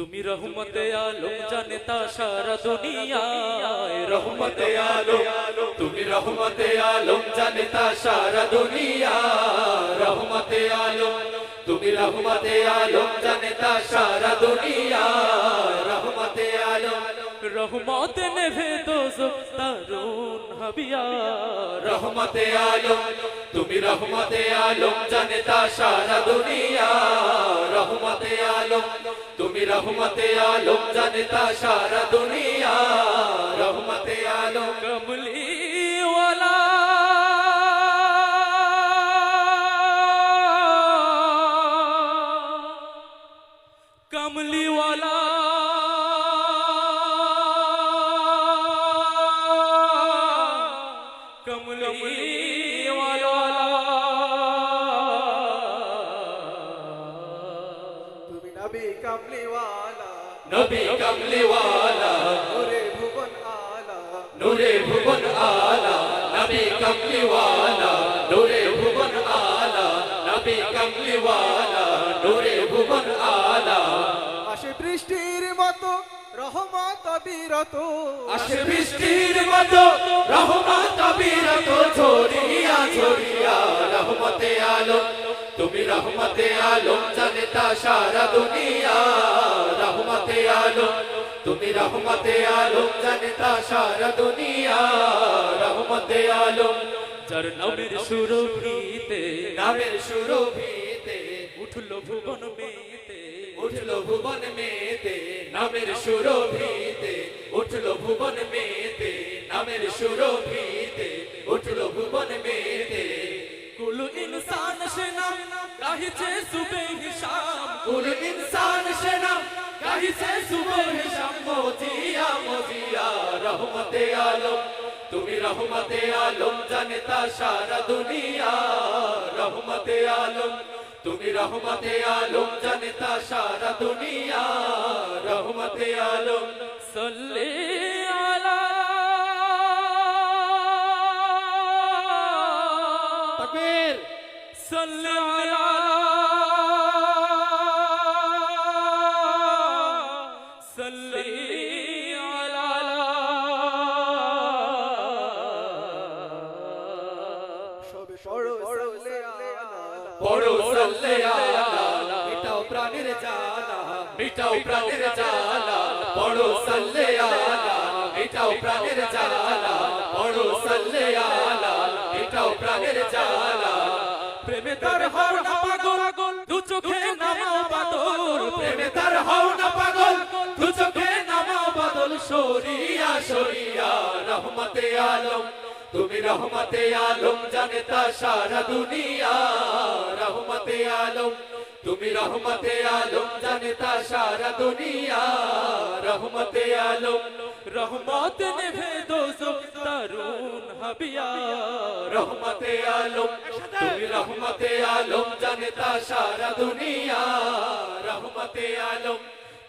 তুমি রহমতে আলম জানেতা সারা দুনিয়ায়। রহমতে আলম তুমি রহমতে আলম জানেতা সারা দুনিয়া রহমতে আলম তুমি রহমতে আলম জানেতা সারা দুনিয়া রহমতে আলম রহমত নেভে দোজক তারুন হাবিয়া। রহমতে আলম তুমি রহমতে আলম জানেতা সারা দুনিয়া রহমতে আলম তুমি রহমতে আলম জানেতা সারা দুনিয়া রহমতে আলম কমলি কামলিওয়ালা নবী কমলিওয়ালা ওরে ভুবন আলা নূরে ভুবন আলা নবী কমলিওয়ালা নূরে ভুবন আলা নবী কমলিওয়ালা নূরে ভুবন আলা আসে বৃষ্টির মতো রহমত বিরত আসে বৃষ্টির মতো রহমত বিরত ঝরিয়া ঝরিয়া রহমতে আলম তুমি রহমতে আলম জানেতা সারা দুনিয়া। রহমতে আলম, তুমি রহমতে আলম জানেতা সারা দুনিয়া। রহমতে আলম, যার নবীর সুরভিতে, নামের সুরভিতে উঠল ভুবন মেতে। উঠল ভুবন মেতে, নামের সুরভিতে উঠল ভুবন মেতে, নামের সুরভিতে উঠল ভুবন মেতে। ইনসান সে নাম গাহিছে সুবে হিসাব। কুল ইনসান সে নাম গাহিছে সুবহ শাম মোজিয়া মোজিয়া রহমতে আলম। তুমি রহমতে আলম জানেতা সারা দুনিয়া। রহমতে আলম তুমি রহমতে আলম জানেতা সারা দুনিয়া। রহমতে আলম। সল্লে সবে পড়ো সল্লে আলা পড়ো সাল্লে আলা মিটাও প্রাণের জ্বালা মিটাও প্রাণের জ্বালা পড়ো সাল্লে আলা মিটাও প্রাণের জ্বালা সরিয়া রহমতে আলম। তুমি রহমতে আলম জানেতা সারা দুনিয়া। রহমতে আলম, তুমি রহমতে আলম জানেতা সারা দুনিয়া। রহমতে আলম, রহমত নেভে দোজক তারুন রহমতে আলম, তুমি রহমতে আলম জানেতা সারা দুনিয়া। রহমতে আলম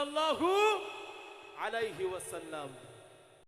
صلى الله عليه وسلم.